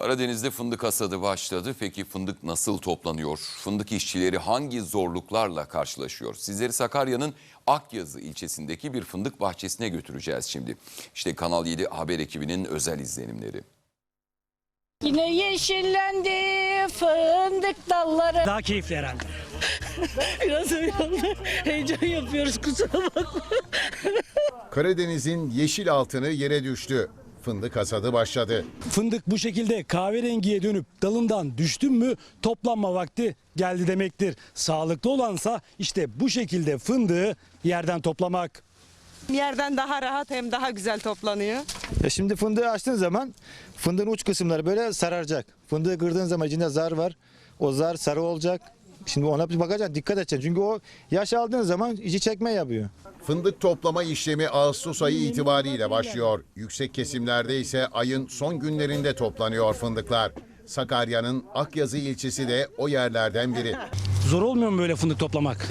Karadeniz'de fındık hasadı başladı. Peki fındık nasıl toplanıyor? Fındık işçileri hangi zorluklarla karşılaşıyor? Sizleri Sakarya'nın Akyazı ilçesindeki bir fındık bahçesine götüreceğiz şimdi. İşte Kanal 7 haber ekibinin özel izlenimleri. Yine yeşillendi fındık dalları. Daha keyifli herhalde. Biraz öyle oldu. Heyecan yapıyoruz kusura bakma. Karadeniz'in yeşil altını yere düştü. Fındık hasadı başladı. Fındık bu şekilde kahverengiye dönüp dalından düştün mü toplanma vakti geldi demektir. Sağlıklı olansa işte bu şekilde fındığı yerden toplamak. Yerden daha rahat hem daha güzel toplanıyor. Ya şimdi fındığı açtığın zaman fındığın uç kısımları böyle sararacak. Fındığı kırdığın zaman içinde zar var. O zar sarı olacak. Şimdi ona bir bakacaksın dikkat edeceksin. Çünkü o yaş aldığın zaman içi çekme yapıyor. Fındık toplama işlemi Ağustos ayı itibariyle başlıyor. Yüksek kesimlerde ise ayın son günlerinde toplanıyor fındıklar. Sakarya'nın Akyazı ilçesi de o yerlerden biri. Zor olmuyor mu böyle fındık toplamak?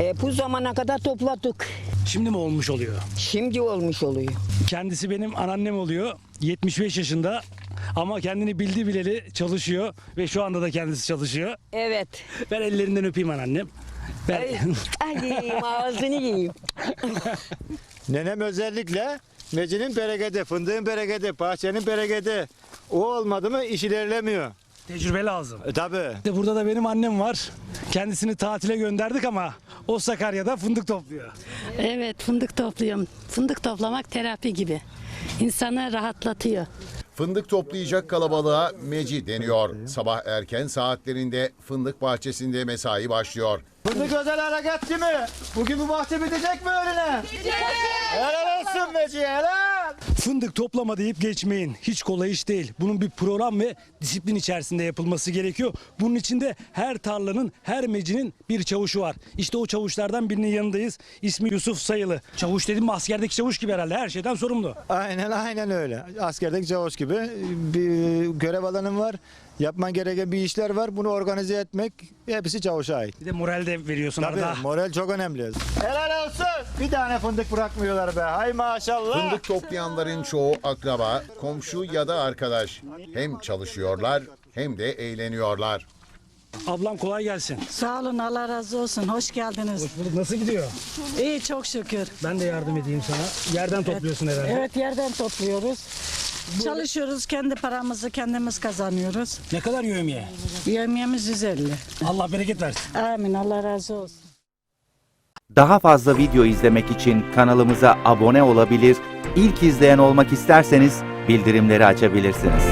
E, bu zamana kadar topladık. Şimdi mi olmuş oluyor? Şimdi olmuş oluyor. Kendisi benim anneannem oluyor. 75 yaşında ama kendini bildi bileli çalışıyor ve şu anda da kendisi çalışıyor. Evet. Ben ellerinden öpeyim anneannem. Ben... Ay yiyeyim ağzını yiyeyim. Nenem özellikle mecinin bereketi, fındığın bereketi, bahçenin bereketi. O olmadı mı iş ilerlemiyor. Tecrübe lazım. E tabi. İşte Burada da benim annem var. Kendisini tatile gönderdik ama o Sakarya'da fındık topluyor. Evet fındık topluyorum. Fındık toplamak terapi gibi. İnsanı rahatlatıyor. Fındık toplayacak kalabalığa meci deniyor. Sabah erken saatlerinde fındık bahçesinde mesai başlıyor. Fındık özel harekatçı mı? Bugün bu bahçe bitecek mi öğlene? Bitecek. Helal olsun meci helal. Fındık toplama deyip geçmeyin. Hiç kolay iş değil. Bunun bir program ve disiplin içerisinde yapılması gerekiyor. Bunun içinde her tarlanın, her mecinin bir çavuşu var. İşte o çavuşlardan birinin yanındayız. İsmi Yusuf Sayılı. Çavuş dedim askerdeki çavuş gibi herhalde. Her şeyden sorumlu. Aynen aynen öyle. Askerdeki çavuş gibi bir görev alanım var. Yapman gereken bir işler var. Bunu organize etmek hepsi çavuşa ait. Bir de moral de veriyorsun Tabii arada. moral çok önemli. Helal olsun. Bir tane fındık bırakmıyorlar be. Hay maşallah. Fındık toplayanların çoğu akraba, komşu ya da arkadaş. Hem çalışıyorlar hem de eğleniyorlar. Ablam kolay gelsin. Sağ olun Allah razı olsun. Hoş geldiniz. Hoş bulduk. Nasıl gidiyor? İyi çok şükür. Ben de yardım edeyim sana. Yerden topluyorsun herhalde. Evet yerden topluyoruz. Çalışıyoruz kendi paramızı kendimiz kazanıyoruz. Ne kadar yövmiye? Yemeğimiz 150. Allah bereket versin. Amin Allah razı olsun. Daha fazla video izlemek için kanalımıza abone olabilir, ilk izleyen olmak isterseniz bildirimleri açabilirsiniz.